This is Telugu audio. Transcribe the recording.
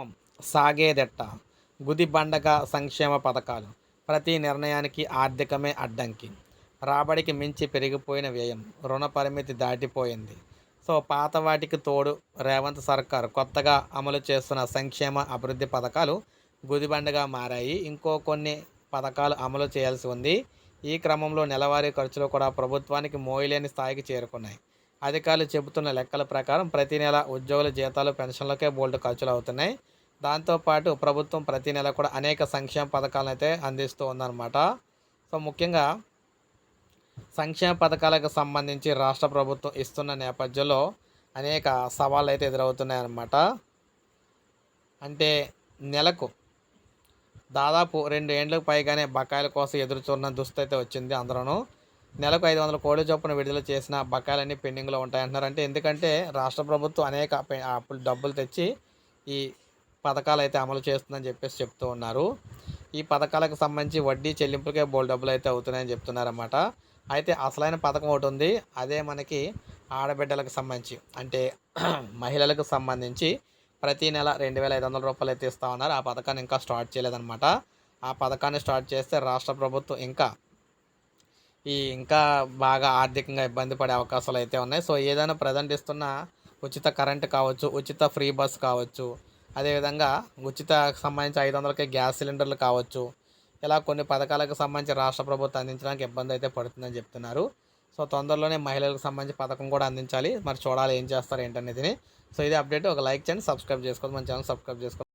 కార్యక్రమం సాగేదెట్ట? గుదిబండగ సంక్షేమ పథకాలు. ప్రతి నిర్ణయానికి ఆర్థికమే అడ్డంకి. రాబడికి మించి పెరిగిపోయిన వ్యయం రుణ పరిమితి దాటిపోయింది. సో పాత వాటికి తోడు రేవంత్ సర్కార్ కొత్తగా అమలు చేస్తున్న సంక్షేమ అభివృద్ధి పథకాలు గుదిబండగా మారాయి. ఇంకో కొన్ని పథకాలు అమలు చేయాల్సి ఉంది. ఈ క్రమంలో నెలవారీ ఖర్చులు కూడా ప్రభుత్వానికి మోయలేని స్థాయికి చేరుకున్నాయి. అధికారులు చెబుతున్న లెక్కల ప్రకారం ప్రతి నెల ఉద్యోగుల జీతాలు పెన్షన్లకే బోల్డ్ ఖర్చులు అవుతున్నాయి. దాంతోపాటు ప్రభుత్వం ప్రతి నెల కూడా అనేక సంక్షేమ పథకాలను అయితే అందిస్తూ ఉందన్నమాట. సో ముఖ్యంగా సంక్షేమ పథకాలకు సంబంధించి రాష్ట్ర ప్రభుత్వం ఇస్తున్న నేపథ్యంలో అనేక సవాళ్ళు అయితే ఎదురవుతున్నాయన్నమాట. అంటే నెలకు దాదాపు రెండు ఏండ్లకు పైగానే బకాయిల కోసం ఎదురుచూన్న దుస్థితి అయితే వచ్చింది అందరూ నెలకు ఐదు వందల కోట్ల చొప్పున విడుదల చేసిన బకాయిలన్నీ పెండింగ్లో ఉంటాయంటున్నారు. అంటే ఎందుకంటే రాష్ట్ర ప్రభుత్వం అనేక అప్పులు డబ్బులు తెచ్చి ఈ పథకాలు అయితే అమలు చేస్తుందని చెప్పేసి చెప్తూ ఉన్నారు. ఈ పథకాలకు సంబంధించి వడ్డీ చెల్లింపులకే బోల్ డబ్బులు అయితే అవుతున్నాయని చెప్తున్నారన్నమాట. అయితే అసలైన పథకం ఒకటి ఉంది. అదే మనకి ఆడబిడ్డలకు సంబంధించి అంటే మహిళలకు సంబంధించి ప్రతి నెల రెండు వేల ఐదు వందల రూపాయలు అయితే ఇస్తా ఉన్నారు. ఆ పథకాన్ని ఇంకా స్టార్ట్ చేయలేదన్నమాట. ఆ పథకాన్ని స్టార్ట్ చేస్తే రాష్ట్ర ప్రభుత్వం ఇంకా ఈ ఇంకా బాగా ఆర్థికంగా ఇబ్బంది పడే అవకాశాలు అయితే ఉన్నాయి. సో ఏదైనా ప్రజెంట్ ఇస్తున్న ఉచిత కరెంట్ కావచ్చు ఉచిత ఫ్రీ బస్ కావచ్చు అదేవిధంగా ఉచిత సంబంధించి ఐదు వందలకి గ్యాస్ సిలిండర్లు కావచ్చు. ఇలా కొన్ని పథకాలకు సంబంధించి రాష్ట్ర ప్రభుత్వం అందించడానికి ఇబ్బంది అయితే పడుతుందని చెప్తున్నారు. సో తొందరలోనే మహిళలకు సంబంధించి పథకం కూడా అందించాలి. మరి చూడాలి ఏం చేస్తారు ఏంటనేది సో ఇది అప్డేట్. ఒక లైక్ చేయండి సబ్స్క్రైబ్ చేసుకోండి. మన ఛానల్ సబ్స్క్రైబ్ చేసుకోండి.